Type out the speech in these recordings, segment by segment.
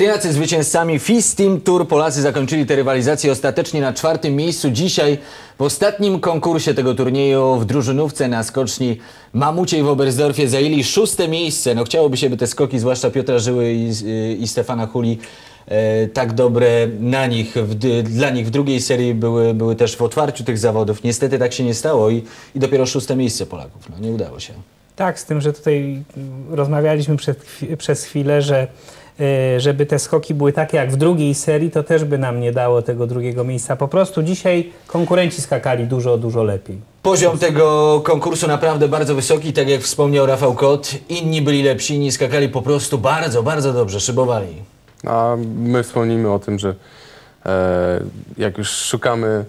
Austriacy zwycięzcami FIS Team Tour. Polacy zakończyli te rywalizacje ostatecznie na czwartym miejscu. Dzisiaj w ostatnim konkursie tego turnieju w drużynówce na skoczni Mamuciej w Oberstdorfie zajęli szóste miejsce. No chciałoby się, by te skoki, zwłaszcza Piotra Żyły i, i Stefana Huli, e, tak dobre na nich, w, dla nich w drugiej serii były, były też w otwarciu tych zawodów. Niestety tak się nie stało i, i dopiero szóste miejsce Polaków. No, nie udało się. Tak, z tym, że tutaj rozmawialiśmy przed, przez chwilę, że żeby te skoki były takie jak w drugiej serii, to też by nam nie dało tego drugiego miejsca. Po prostu dzisiaj konkurenci skakali dużo, dużo lepiej. Poziom tego konkursu naprawdę bardzo wysoki, tak jak wspomniał Rafał Kot. Inni byli lepsi, inni skakali po prostu bardzo, bardzo dobrze, szybowali. A my wspomnimy o tym, że e, jak już szukamy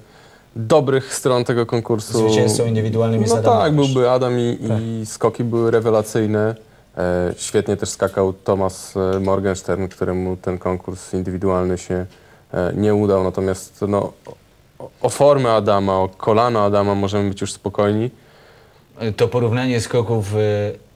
dobrych stron tego konkursu. Zwycięzcą indywidualnym jest No Adam tak, Małysz. byłby Adam i, i skoki były rewelacyjne. E, świetnie też skakał Thomas e, Morgenstern, któremu ten konkurs indywidualny się e, nie udał. Natomiast no, o, formę Adama, o kolano Adama możemy być już spokojni. To porównanie skoków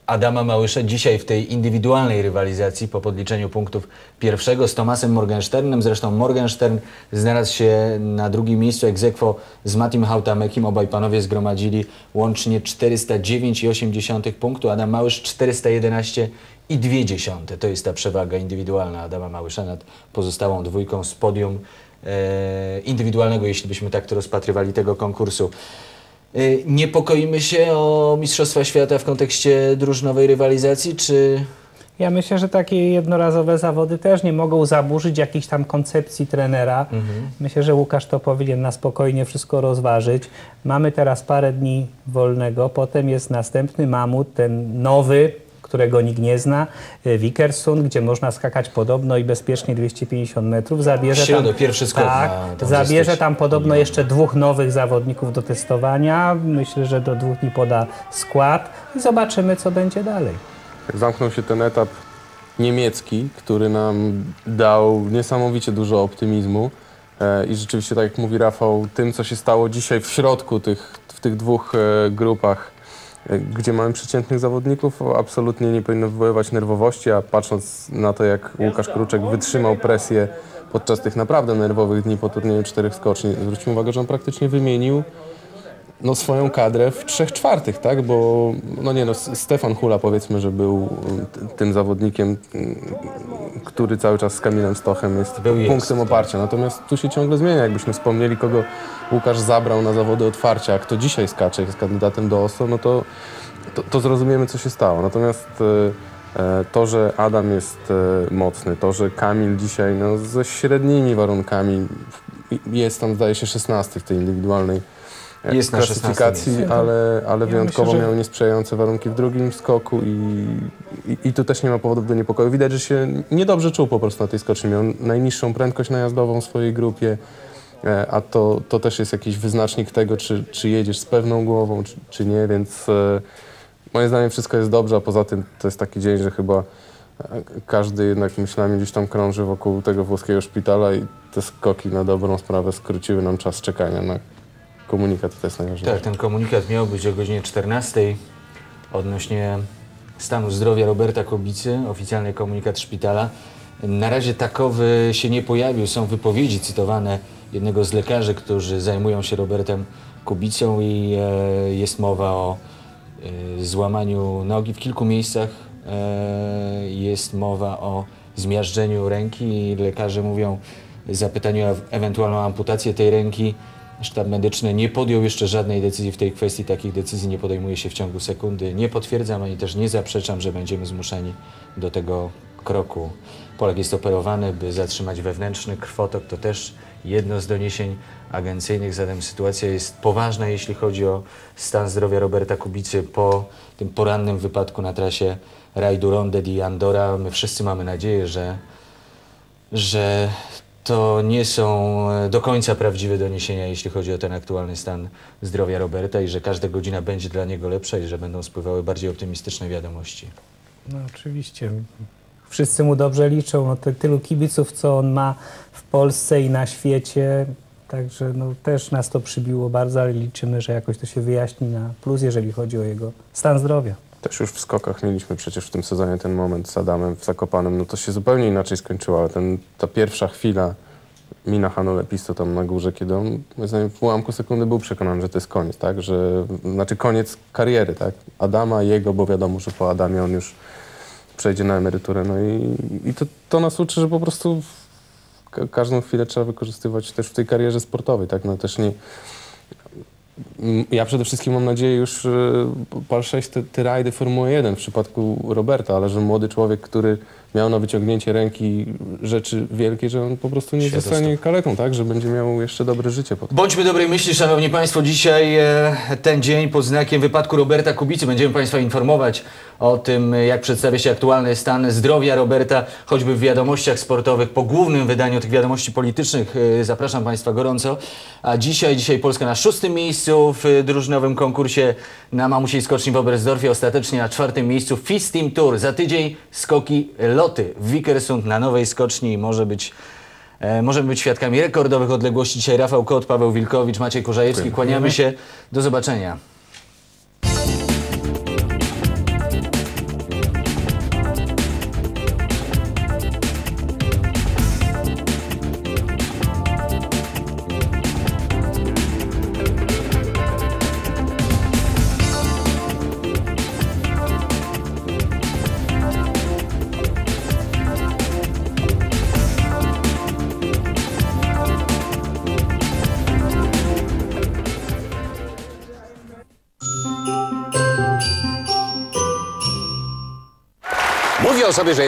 Adama Małysza dzisiaj w tej indywidualnej rywalizacji po podliczeniu punktów pierwszego z Tomasem Morgensternem. Zresztą Morgenstern znalazł się na drugim miejscu aequo z Matim Hautamekim. Obaj panowie zgromadzili łącznie 409,8 punktu. Adam Małysz 411,2. To jest ta przewaga indywidualna Adama Małysza nad pozostałą dwójką z podium e, indywidualnego, jeśli byśmy tak to rozpatrywali, tego konkursu. Y, Niepokoimy się o Mistrzostwa Świata w kontekście drużynowej rywalizacji, czy Ja myślę, że takie jednorazowe zawody też nie mogą zaburzyć jakiejś tam koncepcji trenera. Myślę, że Łukasz to powinien na spokojnie wszystko rozważyć. Mamy teraz parę dni wolnego, potem jest następny mamut, ten nowy, którego nikt nie zna, y, Wikersund, gdzie można skakać podobno i bezpiecznie 250 metrów. Zabierze W środę tam, pierwszy skok tak, ma tam zabierze tam podobno jeszcze dwóch nowych zawodników do testowania. Myślę, że do dwóch dni poda skład i zobaczymy, co będzie dalej. Jak zamknął się ten etap niemiecki, który nam dał niesamowicie dużo optymizmu. E, I rzeczywiście, tak jak mówi Rafał, tym, co się stało dzisiaj w środku tych, w tych dwóch e, grupach, gdzie mamy przeciętnych zawodników, absolutnie nie powinno wywoływać nerwowości, a patrząc na to, jak Łukasz Kruczek wytrzymał presję podczas tych naprawdę nerwowych dni po turnieju czterech skoczni, zwróćmy uwagę, że on praktycznie wymienił no, swoją kadrę w trzech czwartych, tak? Bo no nie no, Stefan Hula powiedzmy, że był y, tym zawodnikiem, który cały czas z Kamilem Stochem jest Był jest, punktem tak. oparcia. Natomiast tu się ciągle zmienia. Jakbyśmy wspomnieli, kogo Łukasz zabrał na zawody otwarcia, a kto dzisiaj skacze, jest kandydatem do OSO, no to, to, to zrozumiemy, co się stało. Natomiast y, e, to, że Adam jest e, mocny, to, że Kamil dzisiaj no, ze średnimi warunkami jest tam, zdaje się, 16 w tej indywidualnej e, Jest na 16 klasyfikacji, miejscu. ale, ale Ja wyjątkowo myślę, że- miał niesprzyjające warunki w drugim skoku i, i, i tu też nie ma powodów do niepokoju. Widać, że się niedobrze czuł po prostu na tej skoczni. Miał najniższą prędkość najazdową w swojej grupie, e, a to, to też jest jakiś wyznacznik tego, czy, czy jedziesz z pewną głową, czy, czy nie, więc e, moim zdaniem wszystko jest dobrze, a poza tym to jest taki dzień, że chyba e, każdy jednak myślami gdzieś tam krąży wokół tego włoskiego szpitala i te skoki na dobrą sprawę skróciły nam czas czekania na komunikat, to jest najważniejsze. tak, ten komunikat miał być o godzinie 14 odnośnie stanu zdrowia Roberta Kobicy, oficjalny komunikat szpitala. Na razie takowy się nie pojawił, są wypowiedzi cytowane jednego z lekarzy, którzy zajmują się Robertem Kubicą i e, jest mowa o e, złamaniu nogi w kilku miejscach. E, jest mowa o zmiażdżeniu ręki i lekarze mówią, zapytaniu o ewentualną amputację tej ręki, Sztab medyczny nie podjął jeszcze żadnej decyzji w tej kwestii. Takich decyzji nie podejmuje się w ciągu sekundy. Nie potwierdzam ani też nie zaprzeczam, że będziemy zmuszeni do tego kroku. Polak jest operowany, by zatrzymać wewnętrzny krwotok. To też jedno z doniesień agencyjnych. Zatem sytuacja jest poważna, jeśli chodzi o stan zdrowia Roberta Kubicy po tym porannym wypadku na trasie rajdu Ronde di Andora. My wszyscy mamy nadzieję, że że to nie są e, do końca prawdziwe doniesienia, jeśli chodzi o ten aktualny stan zdrowia Roberta i że każda godzina będzie dla niego lepsza i że będą spływały bardziej optymistyczne wiadomości. No oczywiście. Wszyscy mu dobrze liczą. No, te, tylu kibiców, co on ma w Polsce i na świecie. Także no, też nas to przybiło bardzo, ale liczymy, że jakoś to się wyjaśni na plus, jeżeli chodzi o jego stan zdrowia. Też już w skokach mieliśmy przecież w tym sezonie ten moment z Adamem w Zakopanem, no to się zupełnie inaczej skończyło, ten, ta pierwsza chwila Mina Hanolepisto tam na górze, kiedy on moim zdaniem w ułamku sekundy był przekonany, że to jest koniec, tak? Że, znaczy koniec kariery, tak? Adama, jego, bo wiadomo, że po Adamie on już przejdzie na emeryturę. No i, i to, to nas uczy, że po prostu ka- każdą chwilę trzeba wykorzystywać też w tej karierze sportowej, tak? No też nie... M, Ja przede wszystkim mam nadzieję już y, pal 6 te, te rajdy Formuły 1 w przypadku Roberta, ale że młody człowiek, który miał na wyciągnięcie ręki rzeczy wielkie, że on po prostu nie zostanie kaleką, tak? Że będzie miał jeszcze dobre życie potem. Bądźmy dobrej myśli, Szanowni Państwo. Dzisiaj e, ten dzień pod znakiem wypadku Roberta Kubicy. Będziemy Państwa informować o tym, jak przedstawia się aktualny stan zdrowia Roberta, choćby w wiadomościach sportowych, po głównym wydaniu tych wiadomości politycznych. E, Zapraszam Państwa gorąco. A dzisiaj, dzisiaj Polska na szóstym miejscu w drużynowym konkursie na mamusiej skoczni w Oberstdorfie. Ostatecznie na czwartym miejscu FIS Team Tour. Za tydzień skoki loty w Wikersund na nowej skoczni. Może być E, Możemy być świadkami rekordowych odległości. Dzisiaj Rafał Kot, Paweł Wilkowicz, Maciej Korzajewski. Kłaniamy się. Do zobaczenia. O sobie, że